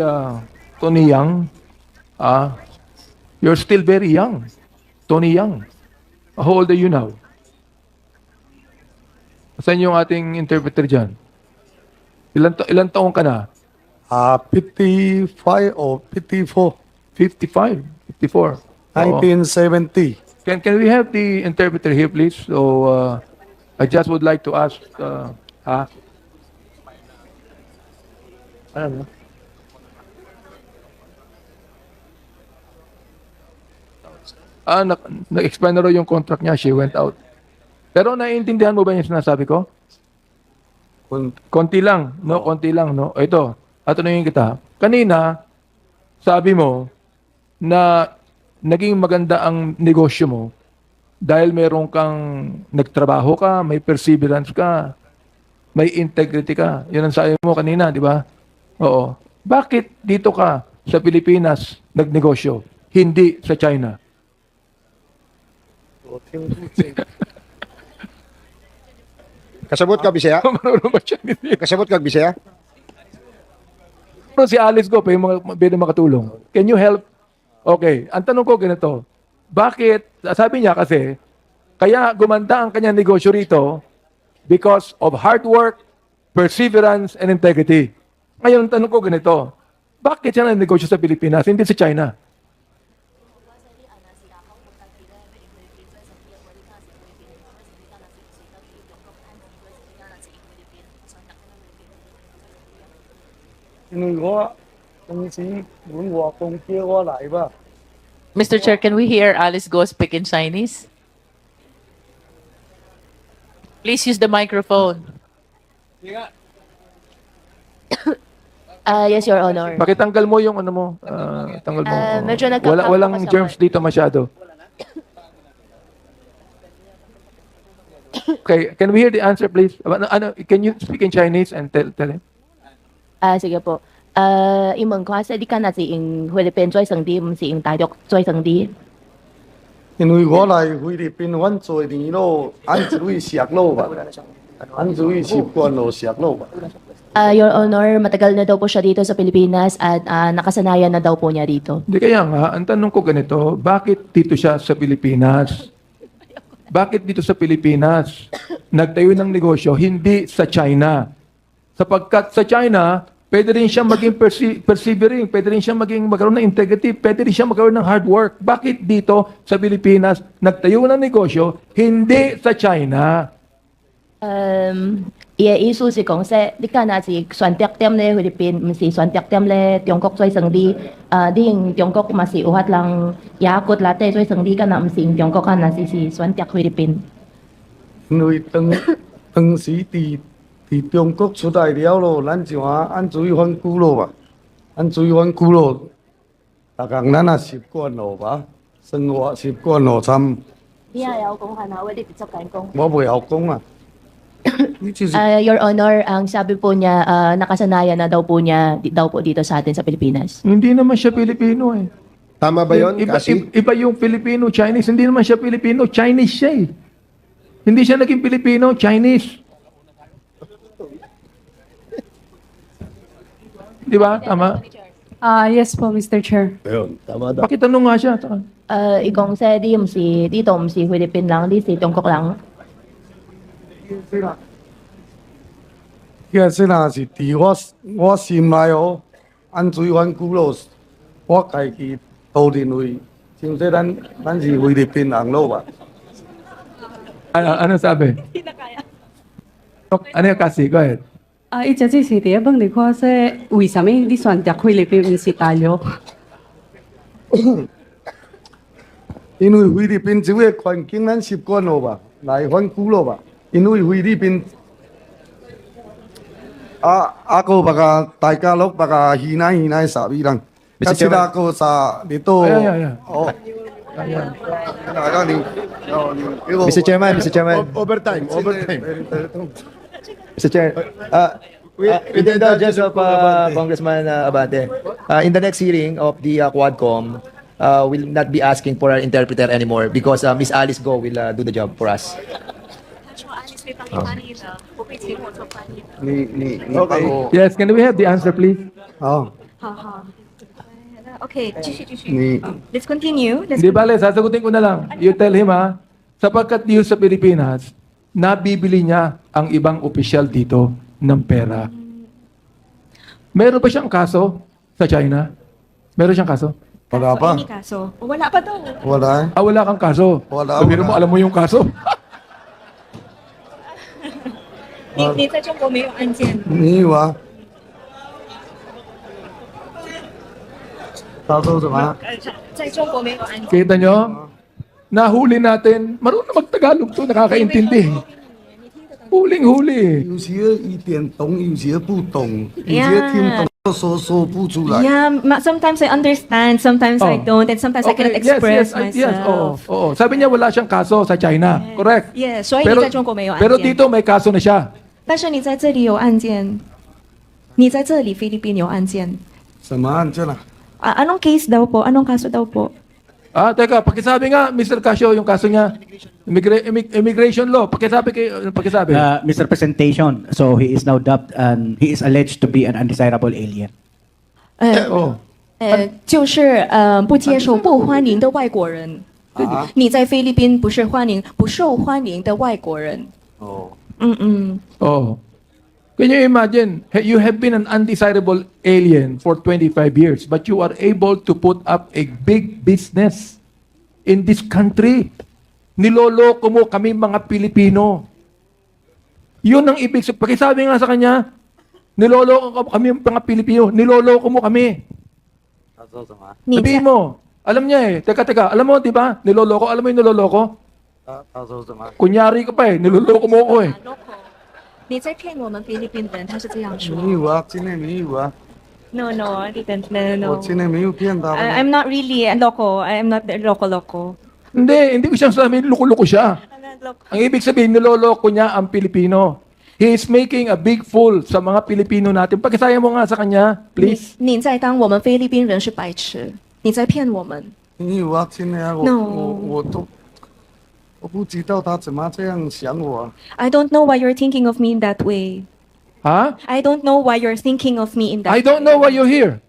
uh, Tony Young, ah, you're still very young. Tony Young. How old are you now? Saan yung ating interpreter dyan? Ilan, ta- ilan taong ka na? Uh, 55 or 54, 55, 54. Oo. 1970. Can can we have the interpreter here, please? So uh, I just would like to ask. Uh, ah, ano? Ah, na, na-expire na raw yung contract niya. She went out. Pero naiintindihan mo ba yung sinasabi ko? Kun- Konti lang, no? Konti lang, no? Ito, atanungin kita. Kanina, sabi mo na naging maganda ang negosyo mo dahil meron kang nagtrabaho ka, may perseverance ka, may integrity ka. Yun ang sabi mo kanina, di ba? Oo. Bakit dito ka sa Pilipinas nagnegosyo, hindi sa China? Kasabot ka, Bisaya? Marunong ba Chinese? Kasabot ka, Bisaya? Pero si Alice ko, pa yung mga, pwede makatulong. Can you help? Okay. Ang tanong ko ganito. Bakit? Sabi niya kasi, kaya gumanda ang kanyang negosyo rito because of hard work, perseverance, and integrity. Ngayon, ang tanong ko ganito. Bakit siya negosyo sa Pilipinas, hindi sa China? Mr. Chair, can we hear Alice Go speak in Chinese? Please use the microphone. Ah, yes, Your Honor. Pakitanggal mo yung ano mo. ah, tanggal mo. Ah, medyo Wala, nagkakapit walang ako sa germs mic. dito masyado. Okay, can we hear the answer please? Ano, ano, can you speak in Chinese and tell, tell him? Ah, 啊，sige po. Uh, imong klase di kana si ing Philippine Joy sang di si ing Tadyok Joy sang di. In we go like Philippine one Joy di no an zui xiak lo ba. An zui si kuan lo xiak lo ba. Uh, ah, Your Honor, matagal na daw po siya dito sa Pilipinas at uh, nakasanayan na daw po niya dito. Hindi kaya nga, ang tanong ko ganito, bakit dito siya sa Pilipinas? Bakit dito sa Pilipinas? Nagtayo ng negosyo, hindi sa China. Sapagkat sa China, pwede rin siya maging perse- persevering, pwede rin siya maging magkaroon ng integrity, pwede rin siya magkaroon ng hard work. Bakit dito sa Pilipinas, nagtayo ng negosyo, hindi sa China? Um, 伊嘅意思是讲说，你今日是选择点咧菲律宾，唔是选择点咧中国最成啲。啊，你用中国嘛是有法人雅骨啦，即最成啲，今日唔是用中国，今日是是选择菲律宾。因为当当时伫 伫中国出来了咯，咱就啊按水反久咯吧，按水反久咯，逐项咱也习惯咯吧，生活习惯咯，参你系有讲系咪？我哋接触紧工。我袂晓讲啊。你就是 Ah, Your Honor, ang sabi po niya, ah, nakasanayan na daw po niya di- daw po dito sa atin sa Pilipinas. Hindi naman siya Pilipino eh. Tama ba yun, Iba, kasi? iba, iba yung Filipino, Chinese. Hindi naman siya Filipino, Chinese siya eh. Hindi siya naging Filipino, Chinese. Di ba? Tama? Ah, yes po, Mr. Chair. Ayun, tama daw. Pakitanong nga siya. Taka. Ah, ikong sa di唔是 dito 唔是菲律宾lang，di si Tiongkok lang。 个即若是伫我我心内哦，按水反久咯，我家己都认为，像说咱咱是菲律宾人咯吧。 Ano, ano sabi? Hindi na kaya. Ano yung kasi? Go ahead. 啊，一直只是第一问你看说，为什么你选择菲律宾唔是大陆？因为菲律宾这个环境咱习惯咯吧，来反久咯吧。因为菲律宾啊啊个别个大家乐别个稀奶稀奶傻逼人， Mr. 啊，其 Chairman. 他个啥你都 Ayan, ayan, ayan. 哦，大家你哦你 Mr. Chairman, Mr. Chairman, overtime overtime. Mr. Chair, uh, uh, with the indulgence of uh, Congressman uh, Abante, uh, in the next hearing of the uh, Quadcom, uh, we'll not be asking for an interpreter anymore because uh, Miss Alice Go will uh, do the job for us. 你你你 Okay. Yes, can we have the answer please? 哦， 好好。OK，继续继续。你 Let's continue. Let's Hindi bale, sasagutin ko na lang. You tell him ha, sapagkat dito sa Pilipinas, nabibili niya ang ibang opisyal dito ng pera. Meron ba siyang kaso sa China? Meron siyang kaso? Wala kaso, pa. Any kaso? Wala pa daw. Wala. Ah, wala kang kaso. Wala. So, wala. mo, alam mo yung kaso. Dito siya po, may ansyan. Niwa. Tato sa mga. Sa China po, may ansyan. Kita nyo? Ah Nahuli natin. Marunong magtagalog to, nakakaintindi. Huling-huli. 有些一点懂，有些不懂，有些听懂又说说不出来。 Yeah, ma- sometimes I understand, sometimes I Oh. don't, and sometimes I cannot express yes, yes, yes, oo, myself. oo. Sabi niya wala siyang kaso sa China. Correct. Yeah, 所以你在中国没有案件。 pero dito may kaso na siya. 但是你在这里有案件，你在这里菲律宾有案件。什么案件啊？ Ah, anong case daw po? Anong kaso daw po? Ah, teka, pakisabi nga, Mr. Casio, yung kaso niya. Immigra- immig- immigration law. Pakisabi kay pakisabi. Uh, Mr. Presentation, so he is now dubbed and he is alleged to be an undesirable alien. 呃 oh. 呃，就是呃不接受、不欢迎的外国人。啊？你在菲律宾不是欢迎、不受欢迎的外国人。哦，嗯嗯， Oh. Can you imagine? You have been an undesirable alien for 25 years, but you are able to put up a big business in this country. Niloloko mo kami mga Pilipino. Yun ang ibig sabihin. Pakisabi nga sa kanya, niloloko kami mga Pilipino. Niloloko mo kami. Sabihin mo, alam niya eh. Teka, teka. Alam mo, di ba? Niloloko. Alam mo yung niloloko? Ah, ah, Kunyari ka pa eh. Niloloko mo ko eh. 你在骗我们菲律宾人，他是这样说。没有啊，今天没有啊， No no, I didn't. No 我今天没有骗他 I, 们。 I'm not really a loco. I'm not the loco loco. Hindi, hindi ko siyang sabihin, loko-loko siya. I'm not loco. Ang ibig sabihin, niloloko niya ang Pilipino. He is making a big fool sa mga Pilipino natin. Pakisaya mo nga sa kanya, please. 你你在当我们菲律宾人是白痴，你在骗我们。没有啊，今天啊我 No 我我都 我不知道他怎么这样想我啊。 I don't know why you're thinking of me in that way. Ha? I don't know why you're thinking of me in that I don't know why you're here.